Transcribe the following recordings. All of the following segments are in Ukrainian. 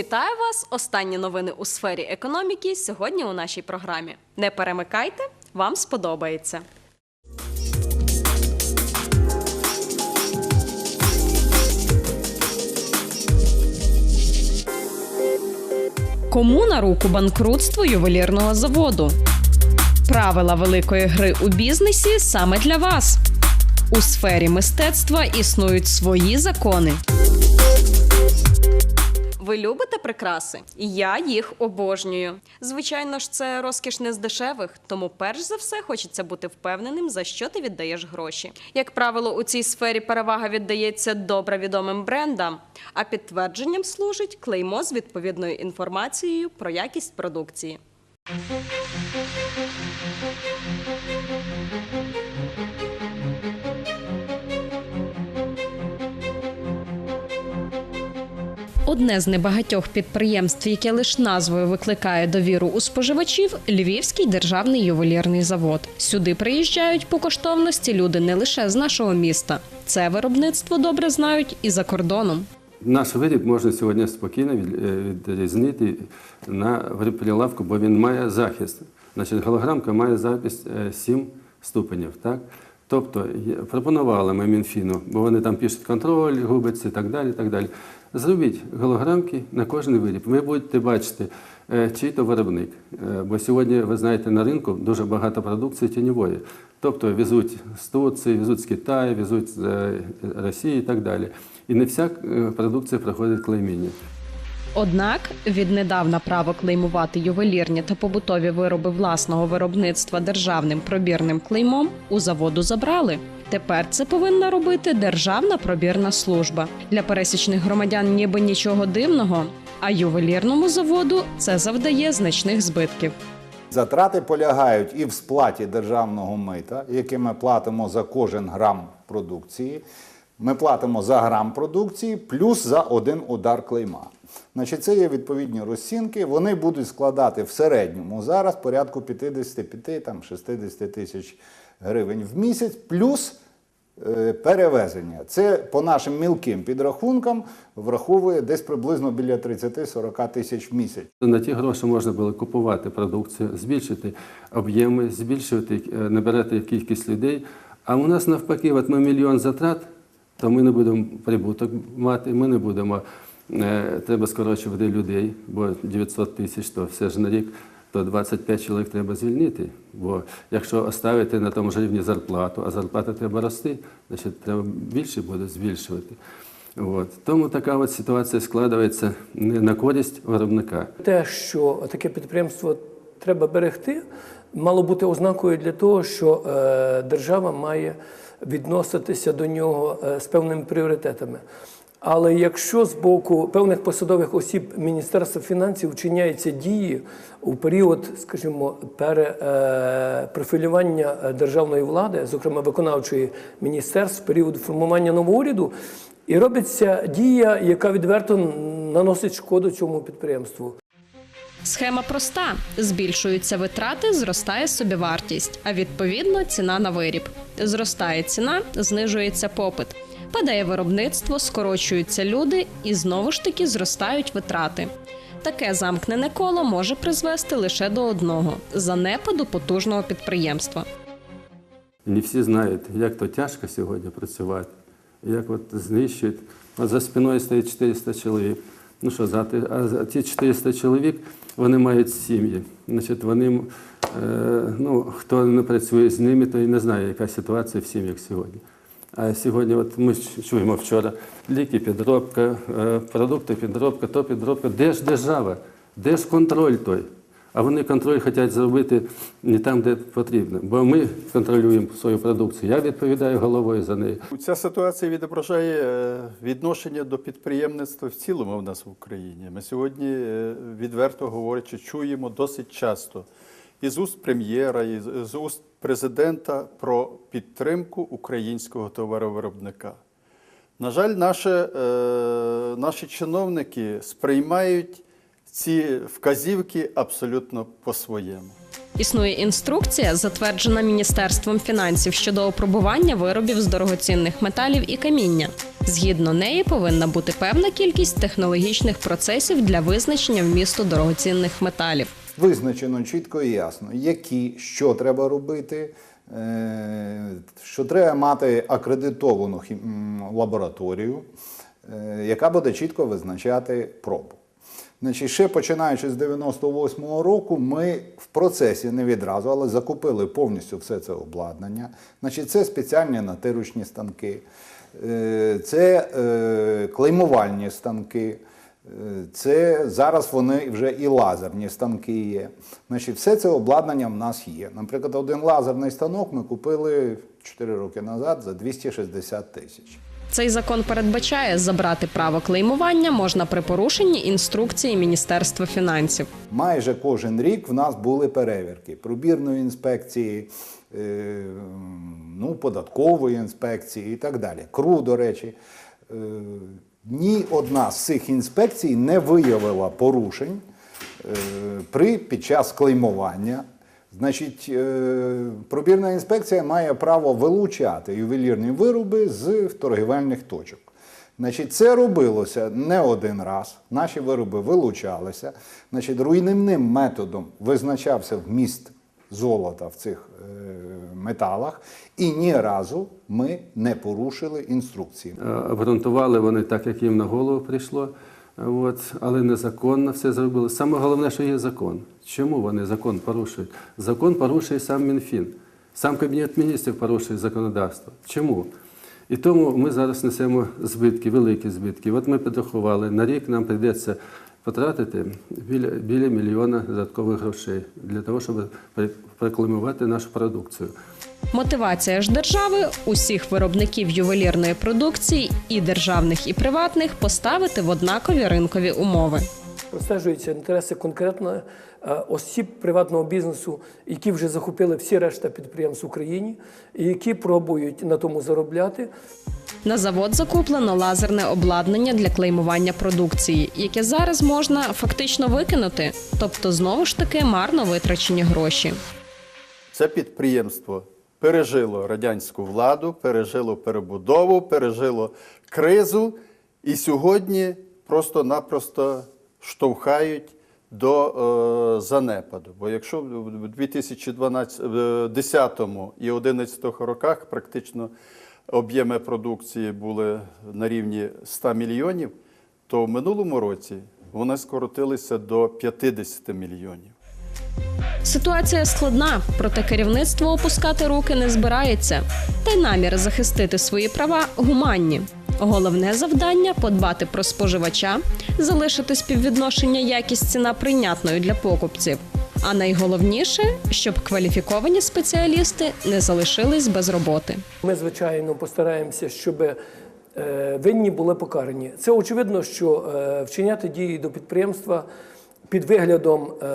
Вітаю вас! Останні новини у сфері економіки сьогодні у нашій програмі. Не перемикайте, вам сподобається. Кому на руку банкрутство ювелірного заводу? Правила великої гри у бізнесі саме для вас. У сфері мистецтва існують свої закони. Ви любите прикраси? Я їх обожнюю. Звичайно ж, це розкіш не з дешевих, тому перш за все хочеться бути впевненим, за що ти віддаєш гроші. Як правило, у цій сфері перевага віддається добре відомим брендам, а підтвердженням служить клеймо з відповідною інформацією про якість продукції. Одне з небагатьох підприємств, яке лише назвою викликає довіру у споживачів Львівський державний ювелірний завод. Сюди приїжджають по коштовності люди не лише з нашого міста. Це виробництво добре знають і за кордоном. Наш виріб можна сьогодні спокійно е, відрізнити на прилавку, бо він має захист. Значить, голограмка має захист 7 ступенів. Так? Тобто пропонували ми Мінфіну, бо вони там пишуть контроль, губиться і так далі. Так далі. Зробіть голограмки на кожен виріб. Ви будете бачити, е, чий то виробник. Е, Бо сьогодні, ви знаєте, на ринку дуже багато продукції тіньової. Тобто везуть з Турції, везуть з Китаю, везуть з е, Росії і так далі. І не вся продукція проходить клейміння. Однак віднедавна право клеймувати ювелірні та побутові вироби власного виробництва державним пробірним клеймом у заводу забрали. Тепер це повинна робити Державна пробірна служба. Для пересічних громадян ніби нічого дивного, а ювелірному заводу це завдає значних збитків. Затрати полягають і в сплаті державного мита, яке ми платимо за кожен грам продукції. Ми платимо за грам продукції плюс за один удар клейма. Значить, це є відповідні розцінки. Вони будуть складати в середньому зараз порядку 55-60 тисяч гривень в місяць, плюс е, перевезення. Це по нашим мілким підрахункам враховує десь приблизно біля 30-40 тисяч в місяць. На ті гроші можна було купувати продукцію, збільшити об'єми, збільшувати, е, набирати кількість людей. А у нас навпаки, от ми мільйон затрат, то ми не будемо прибуток мати, ми не будемо. е, Треба скорочувати людей, бо 900 тисяч, то все ж на рік, то 25 чоловік треба звільнити. Бо якщо оставити на тому ж рівні зарплату, а зарплата треба рости, значить треба більше буде збільшувати. От. Тому така от ситуація складається не на користь виробника. Те, що таке підприємство треба берегти, мало бути ознакою для того, що е, держава має відноситися до нього е, з певними пріоритетами. Але якщо з боку певних посадових осіб Міністерства фінансів вчиняються дії у період, скажімо, перепрофілювання державної влади, зокрема виконавчої міністерств, періоду формування нового уряду, і робиться дія, яка відверто наносить шкоду цьому підприємству. Схема проста: збільшуються витрати, зростає собівартість, а відповідно ціна на виріб. Зростає ціна, знижується попит. Падає виробництво, скорочуються люди і знову ж таки зростають витрати. Таке замкнене коло може призвести лише до одного занепаду потужного підприємства. Не всі знають, як то тяжко сьогодні працювати, як от знищують. От за спиною стоїть 400 чоловік. Ну що, за ти- а ті 400 чоловік вони мають сім'ї. Значить, вони, е, ну, хто не працює з ними, той не знає, яка ситуація в сім'ях сьогодні. А сьогодні, от ми чуємо вчора, ліки, підробка, е, продукти, підробка, то підробка. Де ж держава? Де ж контроль той? А вони контроль хочуть зробити не там, де потрібно. Бо ми контролюємо свою продукцію. Я відповідаю головою за неї. Ця ситуація відображає е, відношення до підприємництва в цілому в нас в Україні. Ми сьогодні, е, відверто говорячи, чуємо досить часто із уст прем'єра, і з- з уст президента про підтримку українського товаровиробника. На жаль, наше, е, наші чиновники сприймають ці вказівки абсолютно по-своєму. Існує інструкція, затверджена Міністерством фінансів щодо опробування виробів з дорогоцінних металів і каміння. Згідно неї повинна бути певна кількість технологічних процесів для визначення вмісту дорогоцінних металів. Визначено чітко і ясно, які, що треба робити, е, що треба мати акредитовану лабораторію, е, яка буде чітко визначати пробу. Значить, ще починаючи з 98-го року, ми в процесі не відразу, але закупили повністю все це обладнання. Значить, це спеціальні натиручні станки, е, це е, клеймувальні станки. Е, Це зараз вони вже і лазерні станки є. Значить, все це обладнання в нас є. Наприклад, один лазерний станок ми купили 4 роки назад за 260 тисяч. Цей закон передбачає забрати право клеймування можна при порушенні інструкції Міністерства фінансів. Майже кожен рік в нас були перевірки пробірної інспекції, е, ну, податкової інспекції і так далі. КРУ, до речі. Е, Ні одна з цих інспекцій не виявила порушень е, при, під час клеймування. Значить, е, пробірна інспекція має право вилучати ювелірні вироби з торгівельних точок. Значить, це робилося не один раз. Наші вироби вилучалися. Значить, руйнівним методом визначався вміст золота в цих е, металах, і ні разу ми не порушили інструкції. Е, Обґрунтували вони так, як їм на голову прийшло. От, але незаконно все зробили. Саме головне, що є закон. Чому вони закон порушують? Закон порушує сам Мінфін, сам Кабінет міністрів порушує законодавство. Чому? І тому ми зараз несемо збитки, великі збитки. От ми підрахували, на рік нам прийдеться потратити біля, біля мільйона додаткових грошей для того, щоб рекламувати нашу продукцію. Мотивація ж держави усіх виробників ювелірної продукції, і державних, і приватних, поставити в однакові ринкові умови. Простежуються інтереси конкретно е, осіб приватного бізнесу, які вже захопили всі решта підприємств в Україні, і які пробують на тому заробляти. На завод закуплено лазерне обладнання для клеймування продукції, яке зараз можна фактично викинути, тобто знову ж таки марно витрачені гроші. Це підприємство пережило радянську владу, пережило перебудову, пережило кризу і сьогодні просто-напросто штовхають до е, занепаду. Бо якщо в 2010 і 2011 роках практично об'єми продукції були на рівні 100 мільйонів, то в минулому році вони скоротилися до 50 мільйонів. Ситуація складна, проте керівництво опускати руки не збирається. Та й намір захистити свої права гуманні. Головне завдання подбати про споживача, залишити співвідношення якість ціна прийнятною для покупців. А найголовніше, щоб кваліфіковані спеціалісти не залишились без роботи. Ми, звичайно, постараємося, щоб е, винні були покарані. Це очевидно, що е, вчиняти дії до підприємства під виглядом е,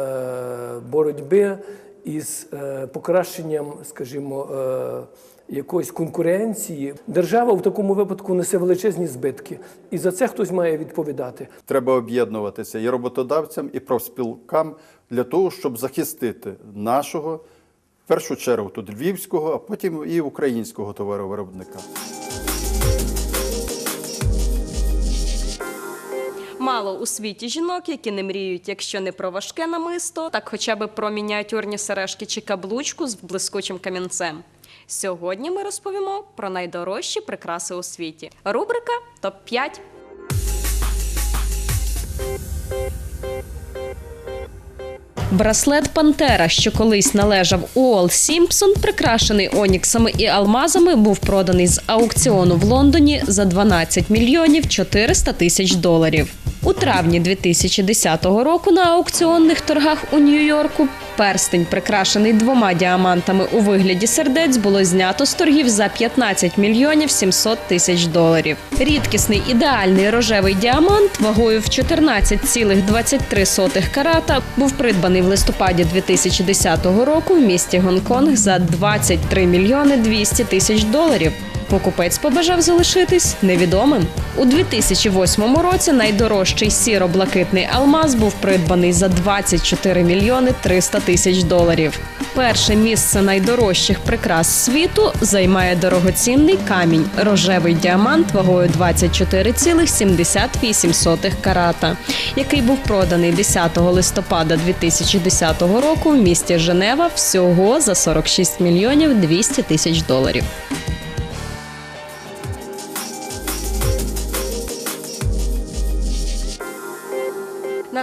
боротьби із покращенням, скажімо, якоїсь конкуренції. Держава в такому випадку несе величезні збитки, і за це хтось має відповідати. Треба об'єднуватися і роботодавцям, і профспілкам для того, щоб захистити нашого, в першу чергу тут львівського, а потім і українського товаровиробника. Мало у світі жінок, які не мріють, якщо не про важке намисто, так хоча б про мініатюрні сережки чи каблучку з блискучим камінцем. Сьогодні ми розповімо про найдорожчі прикраси у світі. Рубрика Топ 5 Браслет Пантера, що колись належав Уолл Сімпсон, прикрашений оніксами і алмазами, був проданий з аукціону в Лондоні за 12 мільйонів 400 тисяч доларів. У травні 2010 року на аукціонних торгах у Нью-Йорку перстень, прикрашений двома діамантами у вигляді сердець, було знято з торгів за 15 мільйонів 700 тисяч доларів. Рідкісний ідеальний рожевий діамант вагою в 14,23 карата був придбаний в листопаді 2010 року в місті Гонконг за 23 мільйони 200 тисяч доларів. Покупець побажав залишитись невідомим. У 2008 році найдорожчий сіро-блакитний алмаз був придбаний за 24 мільйони 300 тисяч доларів. Перше місце найдорожчих прикрас світу займає дорогоцінний камінь рожевий діамант вагою 24,78 карата, який був проданий 10 листопада 2010 року в місті Женева всього за 46 мільйонів 200 тисяч доларів.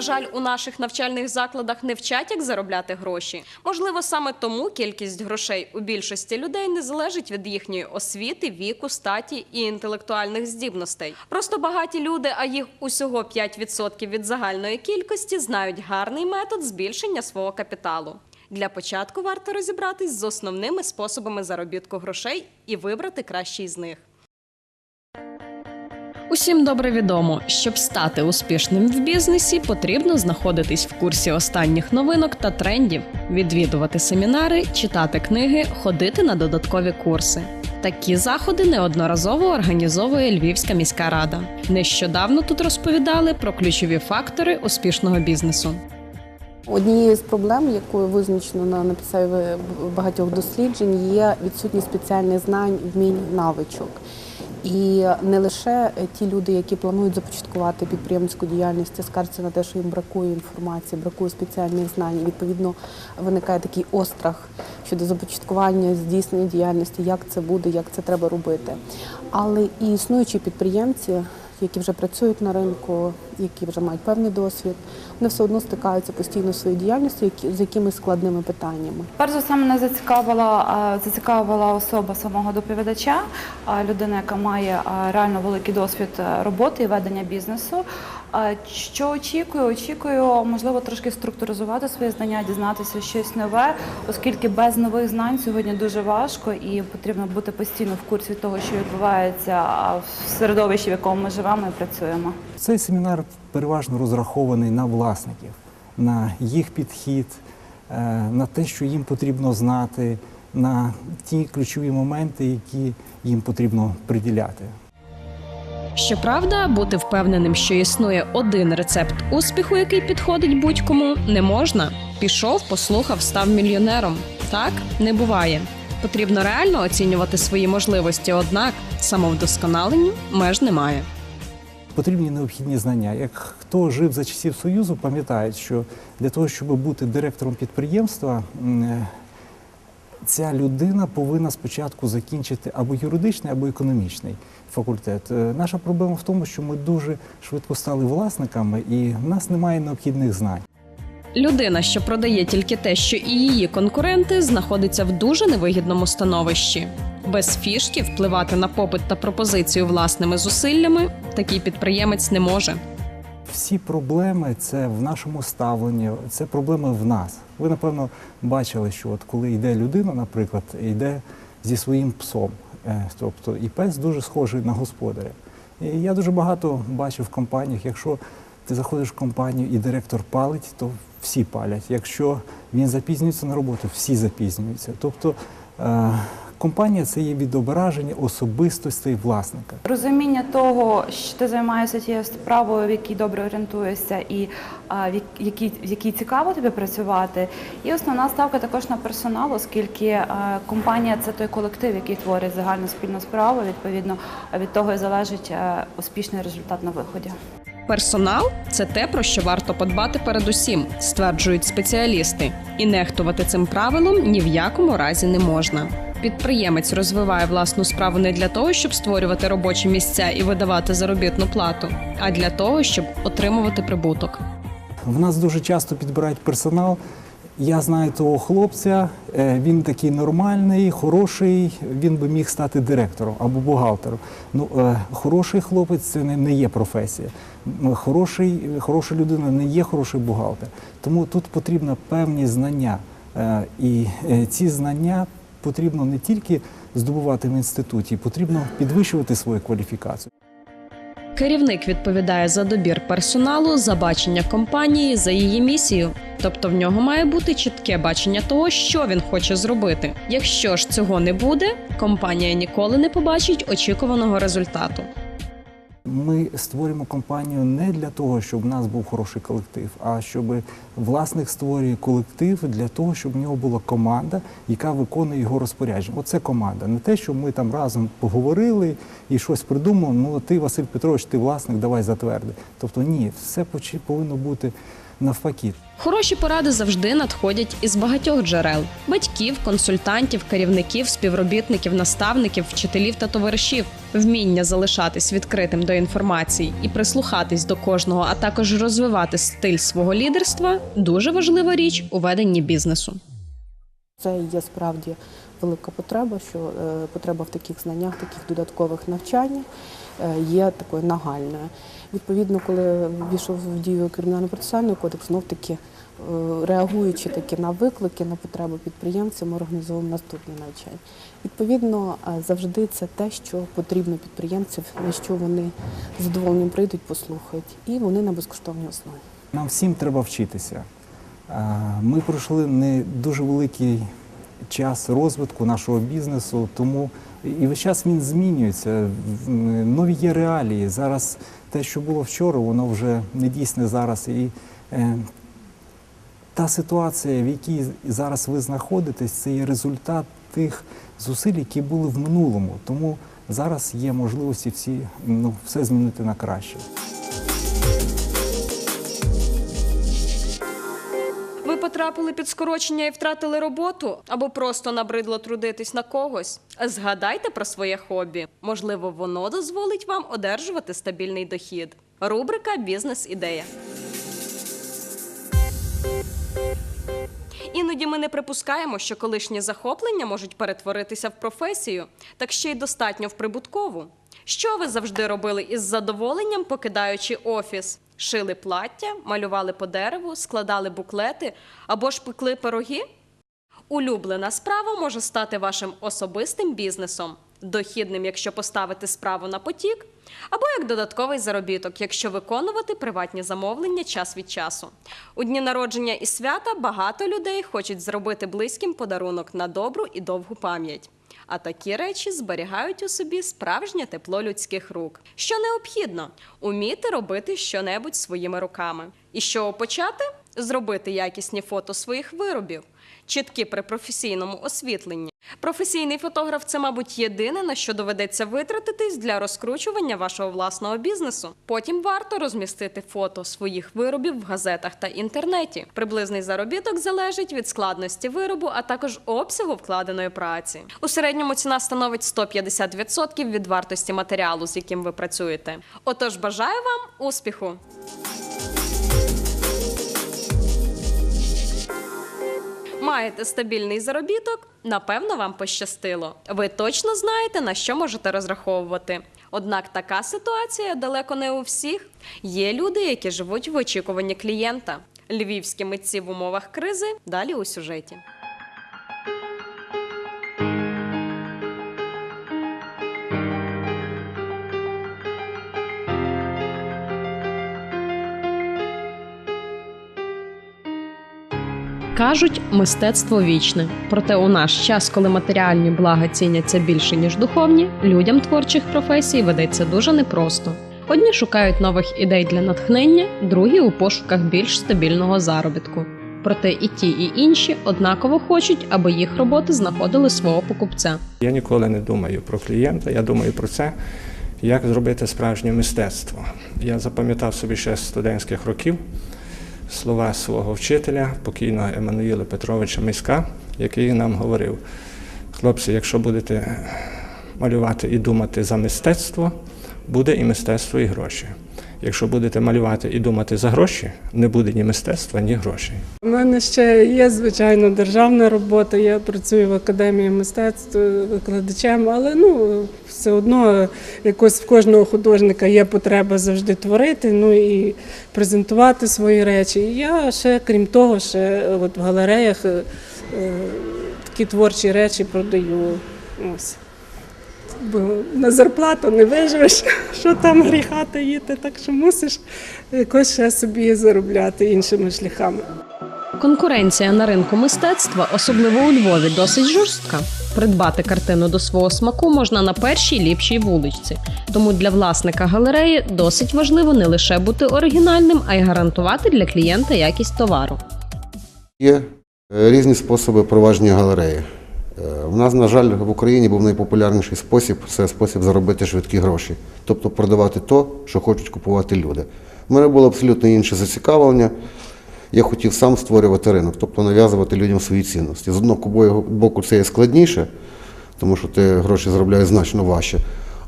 Жаль, у наших навчальних закладах не вчать, як заробляти гроші. Можливо, саме тому кількість грошей у більшості людей не залежить від їхньої освіти, віку, статі і інтелектуальних здібностей. Просто багаті люди, а їх усього 5% від загальної кількості, знають гарний метод збільшення свого капіталу. Для початку варто розібратись з основними способами заробітку грошей і вибрати кращий з них. Усім добре відомо, щоб стати успішним в бізнесі, потрібно знаходитись в курсі останніх новинок та трендів, відвідувати семінари, читати книги, ходити на додаткові курси. Такі заходи неодноразово організовує Львівська міська рада. Нещодавно тут розповідали про ключові фактори успішного бізнесу. Однією з проблем, якою визначено на, на підставі багатьох досліджень, є відсутність спеціальних знань, вмінь, навичок. І не лише ті люди, які планують започаткувати підприємницьку діяльність, скаржаться на те, що їм бракує інформації, бракує спеціальних знань. І, відповідно, виникає такий острах щодо започаткування здійснення діяльності, як це буде, як це треба робити. Але і існуючі підприємці, які вже працюють на ринку, які вже мають певний досвід, вони все одно стикаються постійно діяльності які- з якимись складними питаннями. Перш за все мене зацікавила, зацікавила особа самого доповідача, а, людина, яка має реально великий досвід роботи і ведення бізнесу. Що очікую? Очікую, можливо, трошки структуризувати свої знання, дізнатися щось нове, оскільки без нових знань сьогодні дуже важко і потрібно бути постійно в курсі того, що відбувається в середовищі, в якому ми живемо і працюємо. Цей семінар переважно розрахований на власників, на їх підхід, е, на те, що їм потрібно знати, на ті ключові моменти, які їм потрібно приділяти. Щоправда, бути впевненим, що існує один рецепт успіху, який підходить будь-кому, не можна. Пішов, послухав, став мільйонером. Так не буває. Потрібно реально оцінювати свої можливості, однак самовдосконаленню меж немає. Потрібні необхідні знання. Як хто жив за часів Союзу, пам'ятають, що для того, щоб бути директором підприємства, е, ця людина повинна спочатку закінчити або юридичний, або економічний факультет. Е, Наша проблема в тому, що ми дуже швидко стали власниками, і в нас немає необхідних знань. Людина, що продає тільки те, що і її конкуренти, знаходиться в дуже невигідному становищі. Без фішки впливати на попит та пропозицію власними зусиллями такий підприємець не може. Всі проблеми це в нашому ставленні, це проблеми в нас. Ви напевно бачили, що от коли йде людина, наприклад, йде зі своїм псом, Е, тобто і пес дуже схожий на господаря. І я дуже багато бачив в компаніях, якщо ти заходиш в компанію і директор палить, то всі палять. Якщо він запізнюється на роботу, всі запізнюються. Тобто е, компанія це є відображення особистостей власника. Розуміння того, що ти займаєшся тією справою, в якій добре орієнтуєшся, і в як- якій, в якій цікаво тобі працювати. І основна ставка також на персонал, оскільки компанія це той колектив, який творить загальну спільну справу. Відповідно, від того і залежить а, успішний результат на виході. Персонал це те, про що варто подбати передусім, стверджують спеціалісти. І нехтувати цим правилом ні в якому разі не можна. Підприємець розвиває власну справу не для того, щоб створювати робочі місця і видавати заробітну плату, а для того, щоб отримувати прибуток. В нас дуже часто підбирають персонал. Я знаю того хлопця, е, він такий нормальний, хороший, він би міг стати директором або бухгалтером. Ну, е, хороший хлопець це не, є професія. Хороший, хороша людина не є хороший бухгалтер. Тому тут потрібно певні знання. Е, І ці знання потрібно не тільки здобувати в інституті, потрібно підвищувати свою кваліфікацію. Керівник відповідає за добір персоналу, за бачення компанії, за її місію. Тобто в нього має бути чітке бачення того, що він хоче зробити. Якщо ж цього не буде, компанія ніколи не побачить очікуваного результату. Ми створюємо компанію не для того, щоб в нас був хороший колектив, а щоб власник створює колектив для того, щоб в нього була команда, яка виконує його розпорядження. Оце команда. Не те, що ми там разом поговорили і щось придумали. Ну ти, Василь Петрович, ти власник, давай затверди. Тобто ні, все повинно бути навпаки. Хороші поради завжди надходять із багатьох джерел: батьків, консультантів, керівників, співробітників, наставників, вчителів та товаришів. Вміння залишатись відкритим до інформації і прислухатись до кожного, а також розвивати стиль свого лідерства дуже важлива річ у веденні бізнесу. Це є справді велика потреба, що е, потреба в таких знаннях, таких додаткових навчаннях є такою нагальною. Відповідно, коли ввійшов в дію кримінально-процесуальний кодекс, знов таки е, реагуючи таки на виклики, на потреби підприємців, ми організовуємо наступні навчання. Відповідно, е, завжди це те, що потрібно підприємцям, на що вони з задоволенням прийдуть, послухають, і вони на безкоштовній основі. Нам всім треба вчитися. Ми пройшли не дуже великий час розвитку нашого бізнесу, тому і весь час він змінюється. Нові є реалії. Зараз те, що було вчора, воно вже не дійсне зараз. І е, та ситуація, в якій зараз ви знаходитесь, це є результат тих зусиль, які були в минулому. Тому зараз є можливості всі ну, все змінити на краще. Потрапили під скорочення і втратили роботу або просто набридло трудитись на когось. Згадайте про своє хобі. Можливо, воно дозволить вам одержувати стабільний дохід. Рубрика Бізнес-ідея. Іноді ми не припускаємо, що колишні захоплення можуть перетворитися в професію, так ще й достатньо в прибуткову. Що ви завжди робили із задоволенням, покидаючи офіс? Шили плаття, малювали по дереву, складали буклети або ж пекли пироги? Улюблена справа може стати вашим особистим бізнесом, дохідним, якщо поставити справу на потік, або як додатковий заробіток, якщо виконувати приватні замовлення час від часу. У дні народження і свята багато людей хочуть зробити близьким подарунок на добру і довгу пам'ять. А такі речі зберігають у собі справжнє тепло людських рук. Що необхідно уміти робити щонебудь своїми руками. І що почати? Зробити якісні фото своїх виробів, чіткі при професійному освітленні. Професійний фотограф це, мабуть, єдине, на що доведеться витратитись для розкручування вашого власного бізнесу. Потім варто розмістити фото своїх виробів в газетах та інтернеті. Приблизний заробіток залежить від складності виробу, а також обсягу вкладеної праці. У середньому ціна становить 150% від вартості матеріалу, з яким ви працюєте. Отож, бажаю вам успіху! Маєте стабільний заробіток? Напевно, вам пощастило. Ви точно знаєте, на що можете розраховувати. Однак така ситуація далеко не у всіх. Є люди, які живуть в очікуванні клієнта. Львівські митці в умовах кризи далі у сюжеті. Кажуть, мистецтво вічне. Проте у наш час, коли матеріальні блага ціняться більше ніж духовні, людям творчих професій ведеться дуже непросто. Одні шукають нових ідей для натхнення, другі у пошуках більш стабільного заробітку. Проте і ті, і інші однаково хочуть, аби їх роботи знаходили свого покупця. Я ніколи не думаю про клієнта, я думаю про це, як зробити справжнє мистецтво. Я запам'ятав собі ще студентських років слова свого вчителя, покійного Еммануїла Петровича Миська, який нам говорив: хлопці, якщо будете малювати і думати за мистецтво, буде і мистецтво, і гроші. Якщо будете малювати і думати за гроші, не буде ні мистецтва, ні грошей. У мене ще є, звичайно, державна робота. Я працюю в академії мистецтв викладачем, але ну все одно якось в кожного художника є потреба завжди творити, ну і презентувати свої речі. І я ще, крім того, ще от в галереях е, е, такі творчі речі продаю. Ось. бо на зарплату не виживеш, що там гріха таїти, так що мусиш якось ще собі заробляти іншими шляхами. Конкуренція на ринку мистецтва, особливо у Львові, досить жорстка. Придбати картину до свого смаку можна на першій ліпшій вуличці. Тому для власника галереї досить важливо не лише бути оригінальним, а й гарантувати для клієнта якість товару. Є е, різні способи провадження галереї. Е, У нас, на жаль, в Україні був найпопулярніший спосіб це спосіб заробити швидкі гроші, тобто продавати то, що хочуть купувати люди. У мене було абсолютно інше зацікавлення. Я хотів сам створювати ринок, тобто нав'язувати людям свої цінності. З одного боку, це є складніше, тому що ти гроші заробляєш значно важче.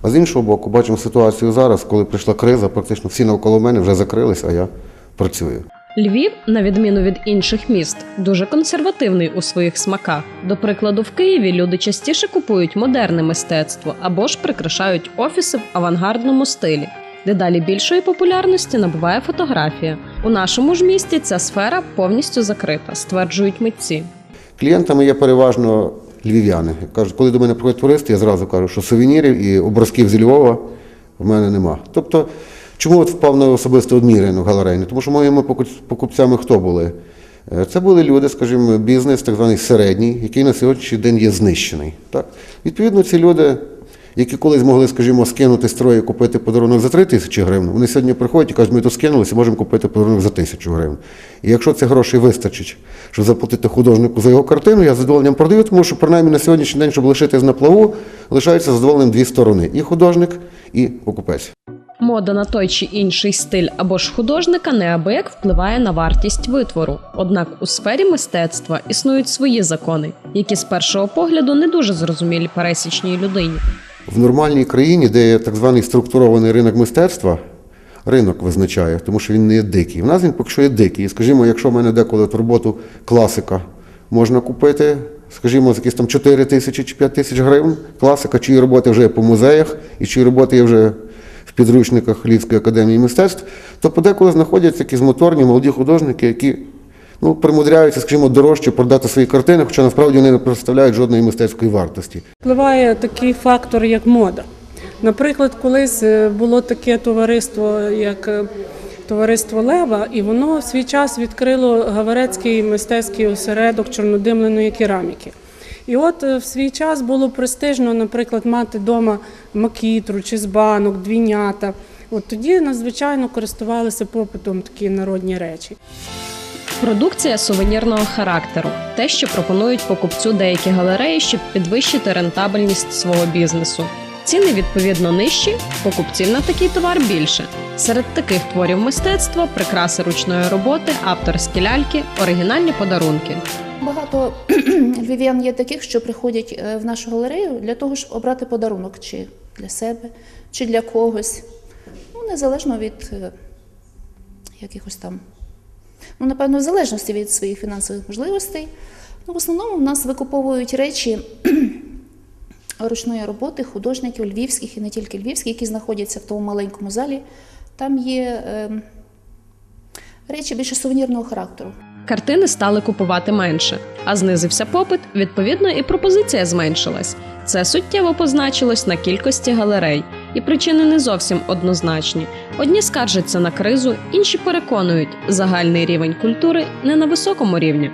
А з іншого боку, бачимо ситуацію зараз, коли прийшла криза, практично всі навколо мене вже закрились, а я працюю. Львів, на відміну від інших міст, дуже консервативний у своїх смаках. До прикладу, в Києві люди частіше купують модерне мистецтво або ж прикрашають офіси в авангардному стилі. Дедалі більшої популярності набуває фотографія. У нашому ж місті ця сфера повністю закрита, стверджують митці. Клієнтами є переважно львів'яни. Кажуть, коли до мене приходять туристи, я зразу кажу, що сувенірів і образків зі Львова в мене нема. Тобто, чому от впав на особисто от мій ринок? Тому що моїми покуп- покупцями хто були? Е, Це були люди, скажімо, бізнес, так званий середній, який на сьогоднішній день є знищений. Так? Відповідно, ці люди, які колись могли, скажімо, скинути строї купити подарунок за 3 тисячі гривень, вони сьогодні приходять і кажуть, ми то скинулися, можемо купити подарунок за тисячу гривень. І якщо цих грошей вистачить, щоб заплатити художнику за його картину, я з задоволенням продаю, тому що принаймні на сьогоднішній день, щоб лишитись на плаву, лишаються задоволеним дві сторони: і художник, і покупець. Мода на той чи інший стиль або ж художника неабияк впливає на вартість витвору. Однак у сфері мистецтва існують свої закони, які з першого погляду не дуже зрозумілі пересічній людині. В нормальній країні, де є так званий структурований ринок мистецтва, ринок визначає, тому що він не є дикий. У нас він поки що є дикий. Скажімо, якщо в мене деколи от роботу класика можна купити, скажімо, за якісь там 4 тисячі чи 5 тисяч гривень, класика, чиї роботи вже є по музеях, і чиї роботи є вже в підручниках Львівської академії мистецтв, то подеколи знаходяться якісь моторні молоді художники, які ну, примудряються, скажімо, дорожче продати свої картини, хоча насправді вони не представляють жодної мистецької вартості. Впливає такий фактор, як мода. Наприклад, колись е, було таке товариство, як е, товариство Лева, і воно в свій час відкрило Гаварецький мистецький осередок чорнодимленої кераміки. І от е, в свій час було престижно, наприклад, мати вдома макітру чи з банок, двійнята. От тоді надзвичайно користувалися попитом такі народні речі. Продукція сувенірного характеру те, що пропонують покупцю деякі галереї, щоб підвищити рентабельність свого бізнесу. Ціни відповідно нижчі, покупців на такий товар більше. Серед таких творів мистецтва прикраси ручної роботи, авторські ляльки, оригінальні подарунки. Багато львів'ян є таких, що приходять е, в нашу галерею для того, щоб обрати подарунок чи для себе, чи для когось. Ну, незалежно від е, якихось там, ну, напевно, в залежності від своїх фінансових можливостей. Ну, в основному в нас викуповують речі ручної роботи художників львівських і не тільки львівських, які знаходяться в тому маленькому залі. Там є е, речі більше сувенірного характеру. Картини стали купувати менше, а знизився попит, відповідно, і пропозиція зменшилась. Це суттєво позначилось на кількості галерей, і причини не зовсім однозначні. Одні скаржаться на кризу, інші переконують, загальний рівень культури не на високому рівні.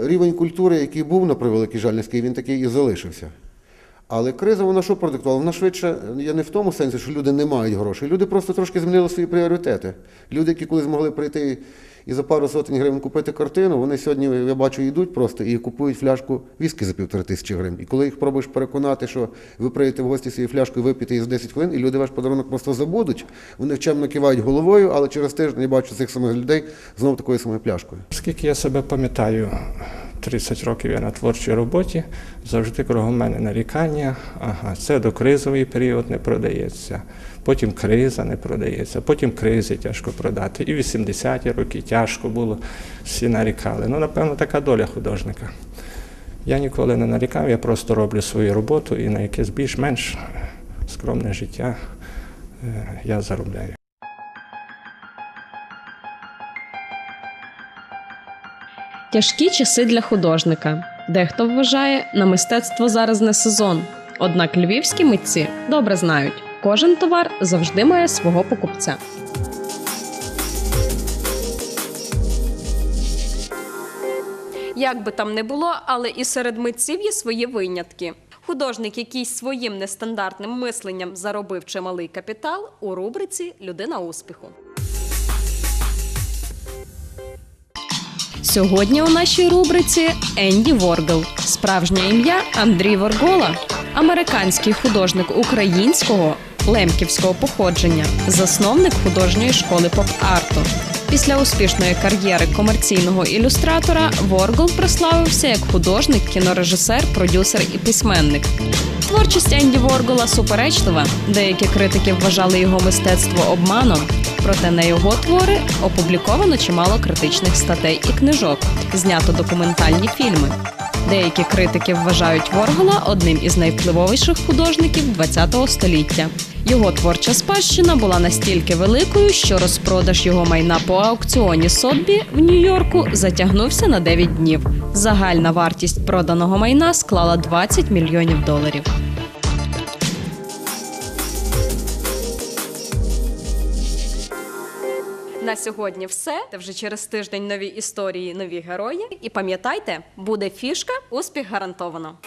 Рівень культури, який був на превеликий жаль низький, він такий і залишився. Але криза вона що продиктувала? Вона швидше є не в тому сенсі, що люди не мають грошей. Люди просто трошки змінили свої пріоритети. Люди, які колись змогли прийти і за пару сотень гривень купити картину, вони сьогодні, я бачу, йдуть просто і купують фляжку віскі за півтори тисячі гривень. І коли їх пробуєш переконати, що ви прийдете в гості своєю фляжкою випити її за 10 хвилин, і люди ваш подарунок просто забудуть, вони чемно кивають головою, але через тиждень я бачу цих самих людей знову такою самою пляшкою. Скільки я себе пам'ятаю, 30 років я на творчій роботі, завжди кругом мене нарікання. Ага, це докризовий період не продається. Потім криза не продається, потім кризи тяжко продати. І в 80-ті роки тяжко було, всі нарікали. Ну, напевно, така доля художника. Я ніколи не нарікав, я просто роблю свою роботу і на якесь більш-менш скромне життя е, я заробляю. Тяжкі часи для художника. Дехто вважає, на мистецтво зараз не сезон. Однак львівські митці добре знають, кожен товар завжди має свого покупця. Як би там не було, але і серед митців є свої винятки. Художник, який своїм нестандартним мисленням заробив чималий капітал у рубриці Людина успіху. Сьогодні у нашій рубриці Енді Воргел. Справжнє ім'я Андрій Воргола, американський художник українського лемківського походження, засновник художньої школи поп-арту. Після успішної кар'єри комерційного ілюстратора Воргл прославився як художник, кінорежисер, продюсер і письменник. Творчість Енді Воргола суперечлива. Деякі критики вважали його мистецтво обманом. Проте на його твори опубліковано чимало критичних статей і книжок, знято документальні фільми. Деякі критики вважають Воргола одним із найвпливовіших художників ХХ століття. Його творча спадщина була настільки великою, що розпродаж його майна по аукціоні Сотбі в Нью-Йорку затягнувся на 9 днів. Загальна вартість проданого майна склала 20 мільйонів доларів. Сьогодні все. Та вже через тиждень нові історії, нові герої. І пам'ятайте, буде фішка, успіх гарантовано.